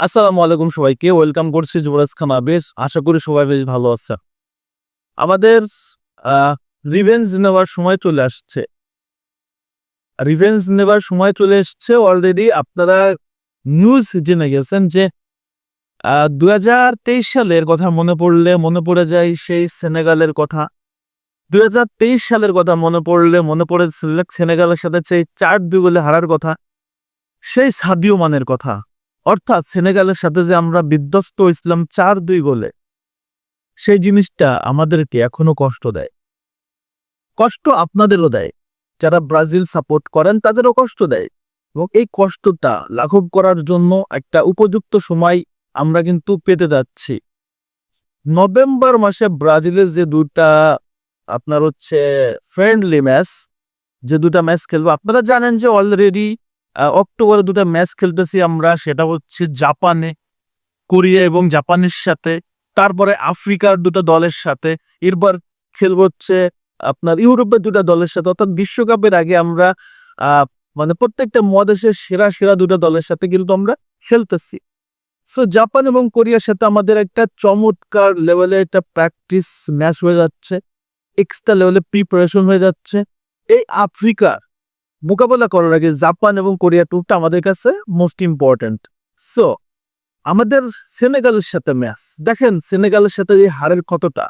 আসসালামু আলাইকুম সবাইকে, ওয়েলকাম করছি যুবরাজ খান আবির। আশা করি সবাই বেশ ভালো আছে। আমাদের রিভেঞ্জ নেওয়ার সময় চলে আসছে। রিভেঞ্জ নেওয়ার সময় চলে এসছে অলরেডি আপনারা নিউজ জেনে গেছেন যে দু হাজার তেইশ সালের কথা মনে পড়লে মনে পড়ে যায় সেই সেনেগালের কথা। দু হাজার তেইশ সালের কথা মনে পড়লে মনে পড়ে সেনেগালের সাথে সেই চার দুই গোলে হারার কথা। সেই সাদিও মানের কথা। অর্থাৎ সেনেগালের সাথে যে আমরা বিধ্বস্ত হয়েছিলাম চার দুই গোলে, সেই জিনিসটা আমাদেরকে এখনও কষ্ট দেয়। কষ্ট আপনাদেরও দেয়। যারা ব্রাজিল সাপোর্ট করেন, তাদেরও কষ্ট দেয়। এবং এই কষ্টটা লাঘব করার জন্য একটা উপযুক্ত সময় আমরা কিন্তু পেতে যাচ্ছি। নভেম্বর মাসে ব্রাজিলের যে দুটা আপনার হচ্ছে ফ্রেন্ডলি ম্যাচ যে দুটা ম্যাচ খেলব, আপনারা জানেন যে অলরেডি অক্টোবরে দুটো ম্যাচ খেলতেছি আমরা, সেটা হচ্ছে জাপানে, কোরিয়া এবং জাপানের সাথে। তারপরে আফ্রিকার দুটো দলের সাথে। এরপর খেলব হচ্ছে আপনার ইউরোপের দুটো দলের সাথে। অর্থাৎ বিশ্বকাপের আগে আমরা মানে প্রত্যেকটা মহাদেশের সেরা সেরা দুটো দলের সাথে কিন্তু আমরা খেলতেছি। সো জাপান এবং কোরিয়ার সাথে আমাদের একটা চমৎকার লেভেলে একটা প্র্যাকটিস ম্যাচ হয়ে যাচ্ছে। এক্সট্রা লেভেলে প্রিপারেশন হয়ে যাচ্ছে। এই আফ্রিকার মোকাবেলা করার আগে জাপান এবং কোরিয়া টুরটা আমাদের কাছে মোস্ট ইম্পর্ট্যান্ট সো আমাদের সেনেগালের সাথে ম্যাচ দেখেন, সেনেগালের সাথে এই হারের কতটা,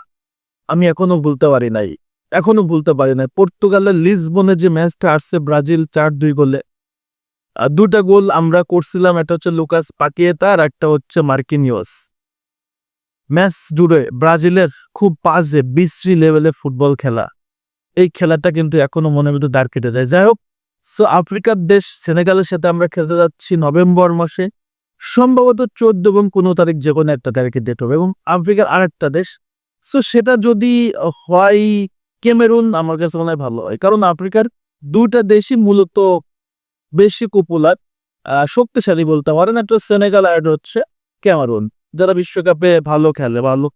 আমি এখনও বলতে পারি নাই। এখনও বলতে পারি নাই। পর্তুগালের লিসবনে যে ম্যাচটা আসছে, ব্রাজিল চার দুই গোলে। দুটা গোল আমরা করছিলাম, একটা হচ্ছে লুকাস পাকিয়েতা আর একটা হচ্ছে মার্কিনিওস। ম্যাচ জুড়ে ব্রাজিলের খুব বাজে, বিশ্রী লেভেলে ফুটবল খেলা। এই খেলাটা কিন্তু এখনও মনের মধ্যে দাঁড় কেটে যায় যাই হোক সো আফ্রিকার দেশ সেনেগালের সাথে আমরা খেলতে যাচ্ছি নভেম্বর মাসে। সম্ভবত চোদ্দ এবং পনেরো তারিখ যে কোনো একটা তারিখে ডেট হবে এবং আফ্রিকার আরেকটা দেশ। সো সেটা যদি হয় কেমেরুন আমার কাছে মনে হয় ভালো হয়। কারণ আফ্রিকার দুইটা দেশই মূলত বেশি পপুলার শক্তিশালী বলতে পারেন। একটা সেনেগাল আর একটা হচ্ছে ক্যামেরুন যারা বিশ্বকাপে ভালো খেলে, ভালো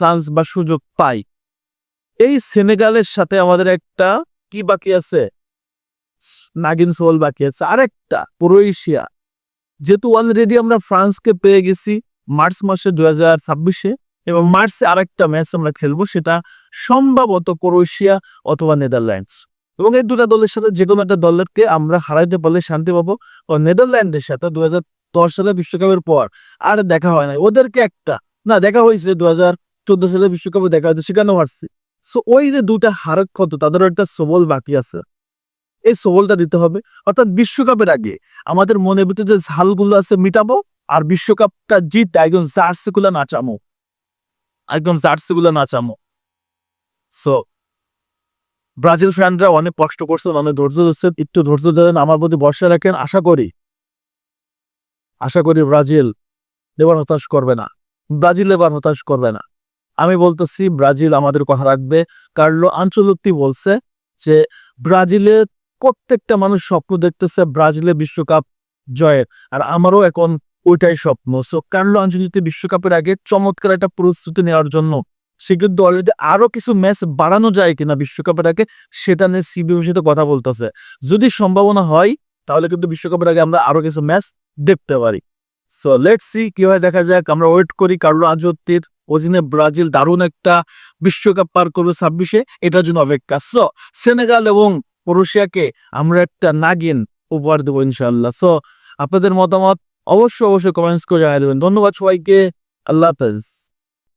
চান্স বা সুযোগ পায়। এই সেনেগালের সাথে আমাদের একটা কি বাকি আছে? নাগিন সোল বাকি আছে। আরেকটা, ক্রোয়েশিয়া। যেহেতু অলরেডি আমরা ফ্রান্সকে পেয়ে গেছি মার্চ মাসে দু হাজার ছাব্বিশে, এবং মার্চে আরেকটা ম্যাচ আমরা খেলব, সেটা সম্ভবত ক্রোয়েশিয়া অথবা নেদারল্যান্ডস। এবং এই দুটা দলের সাথে যে কোনো একটা দলেরকে আমরা হারাইতে পারলে শান্তি পাবো। ও নেদারল্যান্ডের সাথে দু হাজার দশ সালে বিশ্বকাপের পর আর দেখা হয় না ওদেরকে একটা, না, দেখা হয়েছে দু হাজার চোদ্দ সালে বিশ্বকাপে দেখা হয়েছে সেখানেও হারছি। সো ওই যে দুটা হারের কত, তাদেরও একটা সবল বাকি আছে। এই সবলটা দিতে হবে। অর্থাৎ বিশ্বকাপের আগে আমাদের মনের ভিতরে যে ঝালগুলো আছে মিটাবো আর বিশ্বকাপটা জিতে একদম জার্সিগুলো নাচামো। একদম জার্সিগুলো নাচামো। সো ব্রাজিল ফ্যানরা অনেক কষ্ট করছেন, অনেক ধৈর্য ধরছে একটু ধৈর্য ধরেন, আমার প্রতি বর্ষা রাখেন, আশা করি আশা করি ব্রাজিল এবার হতাশ করবে না। ব্রাজিল এবার হতাশ করবে না। আমি বলতেছি, ব্রাজিল আমাদের কথা রাখবে। কার্লো আঞ্চলত্তি বলছে যে, ব্রাজিলের প্রত্যেকটা মানুষ স্বপ্ন দেখতেছে ব্রাজিলের বিশ্বকাপ জয়ের, আর আমারও এখন ওইটাই স্বপ্ন। সো কার্লো আঞ্চলত্তি বিশ্বকাপের আগে চমৎকার একটা প্রস্তুতি নেওয়ার জন্য সে কিন্তু অলরেডি আরও কিছু ম্যাচ বাড়ানো যায় কিনা বিশ্বকাপের আগে, সেটা নিয়ে সিবিএর সাথে কথা বলতেছে। যদি সম্ভাবনা হয়, তাহলে কিন্তু বিশ্বকাপের আগে আমরা আরও কিছু ম্যাচ দেখতে পারি। সো লেট সি কীভাবে দেখা যাক, আমরা ওয়েট করি কার্লো আঞ্চলত্তির অধীনে ব্রাজিল দারুণ একটা বিশ্বকাপ পার করবে ছাব্বিশে, এটার জন্য অপেক্ষা। সো সেনেগাল এবং ক্রোয়েশিয়াকে আমরা একটা নাগিন উপহার দেবো ইনশাল্লাহ সো আপনাদের মতামত অবশ্যই অবশ্যই কমেন্টস করে জানিয়ে দেবেন। ধন্যবাদ সবাইকে। আল্লাহ হাফেজ।